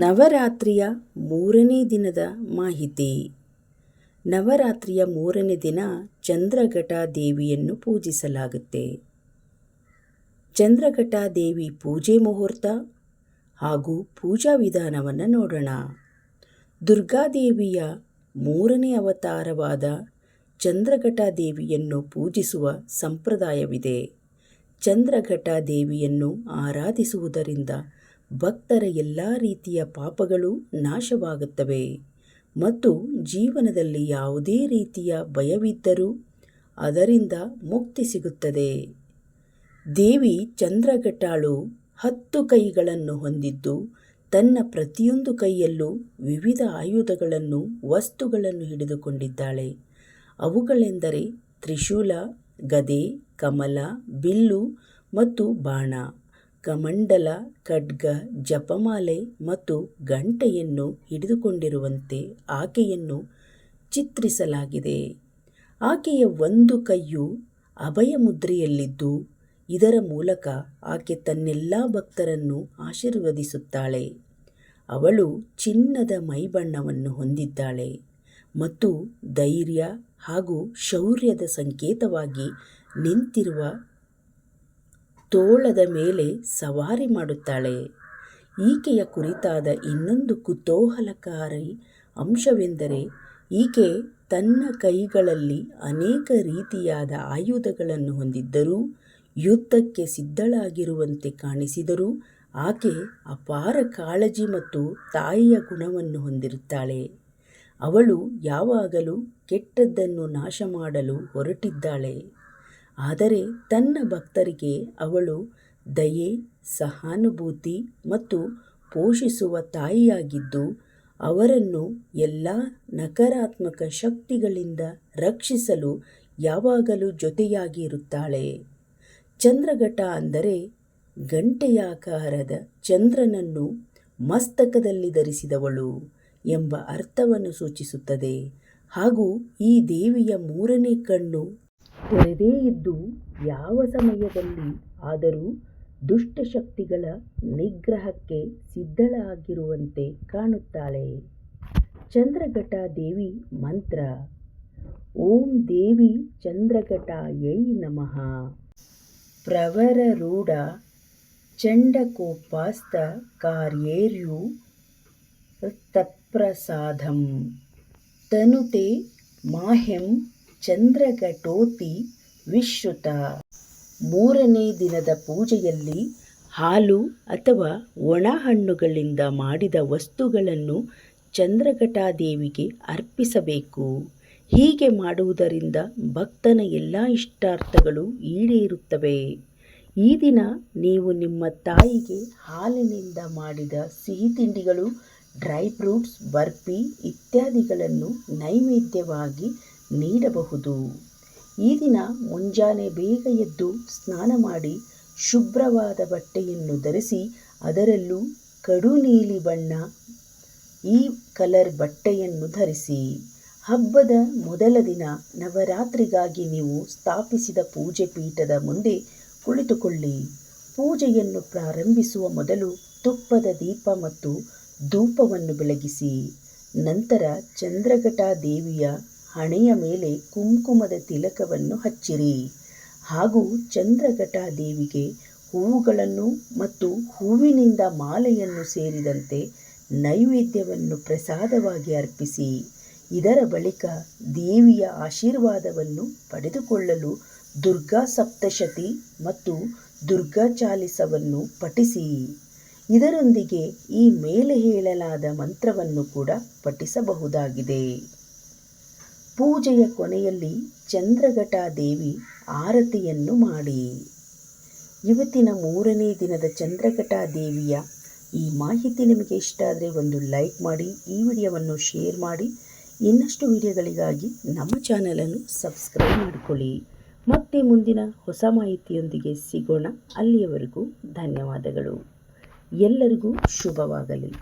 ನವರಾತ್ರಿಯ ಮೂರನೇ ದಿನದ ಮಾಹಿತಿ. ನವರಾತ್ರಿಯ ಮೂರನೇ ದಿನ ಚಂದ್ರಘಟ ದೇವಿಯನ್ನು ಪೂಜಿಸಲಾಗುತ್ತೆ. ಚಂದ್ರಘಟ ದೇವಿ ಪೂಜೆ ಮುಹೂರ್ತ ಹಾಗೂ ಪೂಜಾ ವಿಧಾನವನ್ನು ನೋಡೋಣ. ದುರ್ಗಾದೇವಿಯ ಮೂರನೇ ಅವತಾರವಾದ ಚಂದ್ರಘಟ ದೇವಿಯನ್ನು ಪೂಜಿಸುವ ಸಂಪ್ರದಾಯವಿದೆ. ಚಂದ್ರಘಟ ದೇವಿಯನ್ನು ಆರಾಧಿಸುವುದರಿಂದ ಭಕ್ತರ ಎಲ್ಲ ರೀತಿಯ ಪಾಪಗಳು ನಾಶವಾಗುತ್ತವೆ. ಮತ್ತು ಜೀವನದಲ್ಲಿ ಯಾವುದೇ ರೀತಿಯ ಭಯವಿದ್ದರೂ ಅದರಿಂದ ಮುಕ್ತಿ ಸಿಗುತ್ತದೆ. ದೇವಿ ಚಂದ್ರಘಟಾಳು ಹತ್ತು ಕೈಗಳನ್ನು ಹೊಂದಿದ್ದು, ತನ್ನ ಪ್ರತಿಯೊಂದು ಕೈಯಲ್ಲೂ ವಿವಿಧ ಆಯುಧಗಳನ್ನು, ವಸ್ತುಗಳನ್ನು ಹಿಡಿದುಕೊಂಡಿದ್ದಾಳೆ. ಅವುಗಳೆಂದರೆ ತ್ರಿಶೂಲ, ಗದೆ, ಕಮಲ, ಬಿಲ್ಲು ಮತ್ತು ಬಾಣ. ಕಮಂಡಲ, ಖಡ್ಗ, ಜಪಮಾಲೆ ಮತ್ತು ಗಂಟೆಯನ್ನು ಹಿಡಿದುಕೊಂಡಿರುವಂತೆ ಆಕೆಯನ್ನು ಚಿತ್ರಿಸಲಾಗಿದೆ. ಆಕೆಯ ಒಂದು ಕೈಯು ಅಭಯ ಮುದ್ರೆಯಲ್ಲಿದ್ದು ಇದರ ಮೂಲಕ ಆಕೆ ತನ್ನೆಲ್ಲ ಭಕ್ತರನ್ನು ಆಶೀರ್ವದಿಸುತ್ತಾಳೆ. ಅವಳು ಚಿನ್ನದ ಮೈಬಣ್ಣವನ್ನು ಹೊಂದಿದ್ದಾಳೆ ಮತ್ತು ಧೈರ್ಯ ಹಾಗೂ ಶೌರ್ಯದ ಸಂಕೇತವಾಗಿ ನಿಂತಿರುವ ತೋಳದ ಮೇಲೆ ಸವಾರಿ ಮಾಡುತ್ತಾಳೆ. ಈಕೆಯ ಕುರಿತಾದ ಇನ್ನೊಂದು ಕುತೂಹಲಕಾರಿ ಅಂಶವೆಂದರೆ, ಈಕೆ ತನ್ನ ಕೈಗಳಲ್ಲಿ ಅನೇಕ ರೀತಿಯಾದ ಆಯುಧಗಳನ್ನು ಹೊಂದಿದ್ದರೂ, ಯುದ್ಧಕ್ಕೆ ಸಿದ್ಧಳಾಗಿರುವಂತೆ ಕಾಣಿಸಿದರೂ, ಆಕೆ ಅಪಾರ ಕಾಳಜಿ ಮತ್ತು ತಾಯಿಯ ಗುಣವನ್ನು ಹೊಂದಿರುತ್ತಾಳೆ. ಅವಳು ಯಾವಾಗಲೂ ಕೆಟ್ಟದ್ದನ್ನು ನಾಶ ಮಾಡಲು ಹೊರಟಿದ್ದಾಳೆ. ಆದರೆ ತನ್ನ ಭಕ್ತರಿಗೆ ಅವಳು ದಯೆ, ಸಹಾನುಭೂತಿ ಮತ್ತು ಪೋಷಿಸುವ ತಾಯಿಯಾಗಿದ್ದು, ಅವರನ್ನು ಎಲ್ಲ ನಕಾರಾತ್ಮಕ ಶಕ್ತಿಗಳಿಂದ ರಕ್ಷಿಸಲು ಯಾವಾಗಲೂ ಜೊತೆಯಾಗಿ ಇರುತ್ತಾಳೆ ಚಂದ್ರಘಟ ಅಂದರೆ ಗಂಟೆಯಾಕಾರದ ಚಂದ್ರನನ್ನು ಮಸ್ತಕದಲ್ಲಿ ಧರಿಸಿದವಳು ಎಂಬ ಅರ್ಥವನ್ನು ಸೂಚಿಸುತ್ತದೆ. ಹಾಗೂ ಈ ದೇವಿಯ ಮೂರನೇ ಕಣ್ಣು ತೆರೆದೇ ಇದ್ದು ಯಾವ ಸಮಯದಲ್ಲಿ ಆದರೂ ದುಷ್ಟಶಕ್ತಿಗಳ ನಿಗ್ರಹಕ್ಕೆ ಸಿದ್ಧಳಾಗಿರುವಂತೆ ಕಾಣುತ್ತಾಳೆ. ಚಂದ್ರಘಟ ದೇವಿ ಮಂತ್ರ, ಓಂ ದೇವಿ ಚಂದ್ರಘಟಾಯೈ ನಮಃ. ಪ್ರವರರೂಢ ಚಂಡಕೋಪಾಸ್ತ ಕಾರ್ಯೇರ್ಯು ತತ್ಪ್ರಸಾದಂ. ತನುತೆ ಮಾಹ್ಯಂ ಚಂದ್ರಘಟೋತಿ ವಿಶ್ರುತ. ಮೂರನೇ ದಿನದ ಪೂಜೆಯಲ್ಲಿ ಹಾಲು ಅಥವಾ ಒಣ ಹಣ್ಣುಗಳಿಂದ ಮಾಡಿದ ವಸ್ತುಗಳನ್ನು ಚಂದ್ರಘಟಾದೇವಿಗೆ ಅರ್ಪಿಸಬೇಕು. ಹೀಗೆ ಮಾಡುವುದರಿಂದ ಭಕ್ತನ ಎಲ್ಲ ಇಷ್ಟಾರ್ಥಗಳು ಈಡೇರುತ್ತವೆ. ಈ ದಿನ ನೀವು ನಿಮ್ಮ ತಾಯಿಗೆ ಹಾಲಿನಿಂದ ಮಾಡಿದ ಸಿಹಿ ತಿಂಡಿಗಳು, ಡ್ರೈ ಫ್ರೂಟ್ಸ್, ಬರ್ಫಿ ಇತ್ಯಾದಿಗಳನ್ನು ನೈವೇದ್ಯವಾಗಿ ನೀಡಬಹುದು. ಈ ದಿನ ಮುಂಜಾನೆ ಬೇಗ ಎದ್ದು ಸ್ನಾನ ಮಾಡಿ ಶುಭ್ರವಾದ ಬಟ್ಟೆಯನ್ನು ಧರಿಸಿ ಅದರಲ್ಲೂ ಕಡು ನೀಲಿ ಬಣ್ಣ, ಈ ಕಲರ್ ಬಟ್ಟೆಯನ್ನು ಧರಿಸಿ. ಹಬ್ಬದ ಮೊದಲ ದಿನ ನವರಾತ್ರಿಗಾಗಿ ನೀವು ಸ್ಥಾಪಿಸಿದ ಪೂಜೆ ಪೀಠದ ಮುಂದೆ ಕುಳಿತುಕೊಳ್ಳಿ. ಪೂಜೆಯನ್ನು ಪ್ರಾರಂಭಿಸುವ ಮೊದಲು ತುಪ್ಪದ ದೀಪ ಮತ್ತು ಧೂಪವನ್ನು ಬೆಳಗಿಸಿ. ನಂತರ ಚಂದ್ರಘಟಾ ದೇವಿಯ ಹಣೆಯ ಮೇಲೆ ಕುಂಕುಮದ ತಿಲಕವನ್ನು ಹಚ್ಚಿರಿ. ಹಾಗೂ ಚಂದ್ರಘಟ ದೇವಿಗೆ ಹೂವುಗಳನ್ನು ಮತ್ತು ಹೂವಿನಿಂದ ಮಾಲೆಯನ್ನು ಸೇರಿದಂತೆ ನೈವೇದ್ಯವನ್ನು ಪ್ರಸಾದವಾಗಿ ಅರ್ಪಿಸಿ. ಇದರ ಬಳಿಕ ದೇವಿಯ ಆಶೀರ್ವಾದವನ್ನು ಪಡೆದುಕೊಳ್ಳಲು ದುರ್ಗಾ ಸಪ್ತಶತಿ ಮತ್ತು ದುರ್ಗಾ ಚಾಲಿಸವನ್ನು ಪಠಿಸಿ. ಇದರೊಂದಿಗೆ ಈ ಮೇಲೆ ಹೇಳಲಾದ ಮಂತ್ರವನ್ನು ಕೂಡ ಪಠಿಸಬಹುದಾಗಿದೆ. ಪೂಜೆಯ ಕೊನೆಯಲ್ಲಿ ಚಂದ್ರಘಟ ದೇವಿ ಆರತಿಯನ್ನು ಮಾಡಿ. ಇವತ್ತಿನ ಮೂರನೇ ದಿನದ ಚಂದ್ರಘಟ ದೇವಿಯ ಈ ಮಾಹಿತಿ ನಿಮಗೆ ಇಷ್ಟ ಆದರೆ ಒಂದು ಲೈಕ್ ಮಾಡಿ, ಈ ವಿಡಿಯೋವನ್ನು ಶೇರ್ ಮಾಡಿ. ಇನ್ನಷ್ಟು ವಿಡಿಯೋಗಳಿಗಾಗಿ ನಮ್ಮ ಚಾನಲನ್ನು ಸಬ್ಸ್ಕ್ರೈಬ್ ಮಾಡಿಕೊಳ್ಳಿ. ಮತ್ತೆ ಮುಂದಿನ ಹೊಸ ಮಾಹಿತಿಯೊಂದಿಗೆ ಸಿಗೋಣ. ಅಲ್ಲಿಯವರೆಗೂ ಧನ್ಯವಾದಗಳು. ಎಲ್ಲರಿಗೂ ಶುಭವಾಗಲಿ.